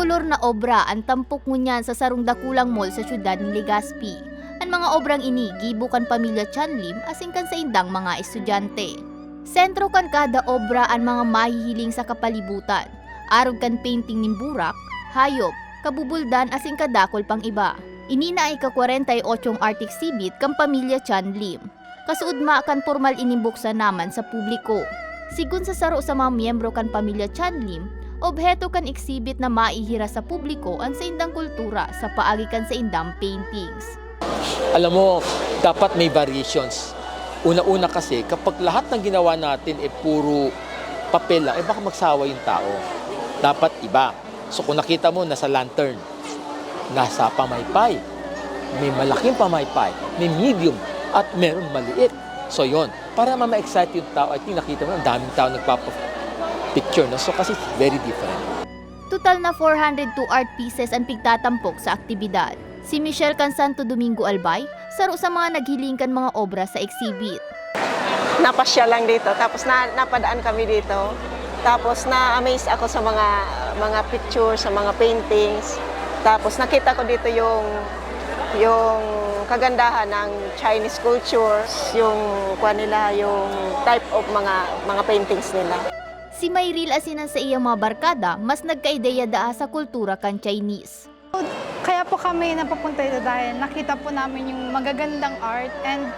kolor na obra ang tampok ngunyan sa sarong dakulang mall sa syudad ni Legazpi. Ang mga obrang ini gibukan pamilya Chanlim asing kan sa indang mga estudyante. Sentro kan kada obra ang mga mahihiling sa kapalibutan. Arog kan painting ning burak, hayop, kabubuldan asing kadakol pang iba. Inina ay ka-48 art exhibit kang pamilya Chanlim. Kasuudma kan formal inimbuksan naman sa publiko. Sigun sa saro sa mga miyembro kan pamilya Chanlim, obheto kan exhibit na maihira sa publiko ang sa indang kultura sa paagi kan sa indang paintings. alam mo, dapat may variations. Una-una kasi, kapag lahat ng ginawa natin ay puro papel lang, eh baka magsawa yung tao. Dapat iba. So kung nakita mo, nasa lantern, nasa pamaypay, may malaking pamaypay, may medium, at meron maliit. So yon para ma-excite yung tao, I think nakita mo, ang daming tao nagpapa-picture. No? So kasi very different. Total na 402 art pieces ang pigtatampok sa aktibidad. Si Michelle Can Santo Domingo Albay, saro sa mga naghilingkan mga obra sa exhibit. napasya lang dito. Tapos na, napadaan kami dito. Tapos na-amaze ako sa mga mga pictures, sa mga paintings. Tapos nakita ko dito yung yung kagandahan ng Chinese culture, yung kuha nila, yung type of mga mga paintings nila. Si Mayril asinan sa iyang mga barkada, mas nagkaideya daa sa kultura kan Chinese. Kaya po kami napapunta dito dahil nakita po namin yung magagandang art and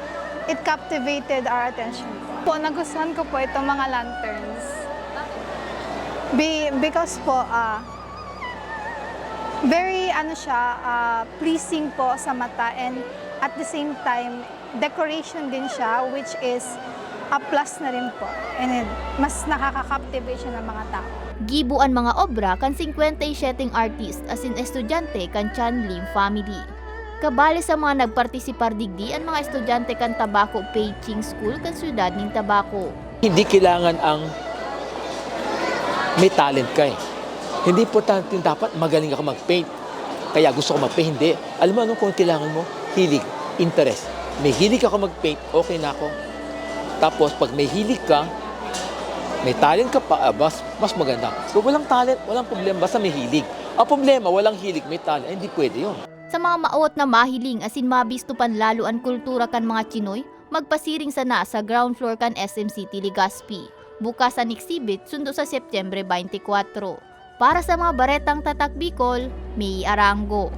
it captivated our attention po. Nagustuhan ko po itong mga lanterns. Be, because po, ah, very ano siya, ah, pleasing po sa mata and at the same time, decoration din siya which is a plus na rin po. And it, mas nakaka-captivate siya ng mga tao. Gibuan mga obra kan 57 artist asin estudyante kan Chan Lim family. Kabali sa mga nagpartisipar digdi ang mga estudyante kan Tabaco Peaching School kan syudad ning Tabaco. Hindi kailangan ang may talent ka eh. Hindi importante yung dapat magaling ako mag-paint. Kaya gusto ko mag-paint. Hindi. Alam mo anong kung kailangan mo? Hilig. Interest. May hilig ako mag-paint, okay na ako. Tapos pag may hilig ka, may talent ka pa, ah, mas, mas maganda. Kung walang talent, walang problema, basta may hilig. Ang problema, walang hilig, may talent, eh, hindi pwede yun. Sa mga maot na mahiling asin mabisto pan lalo ang kultura kan mga Chinoy, magpasiring sa na sa ground floor kan SM City Legazpi. Bukas ang exhibit sundo sa Setyembre 24. Para sa mga baretang tatak Bicol, may Arango.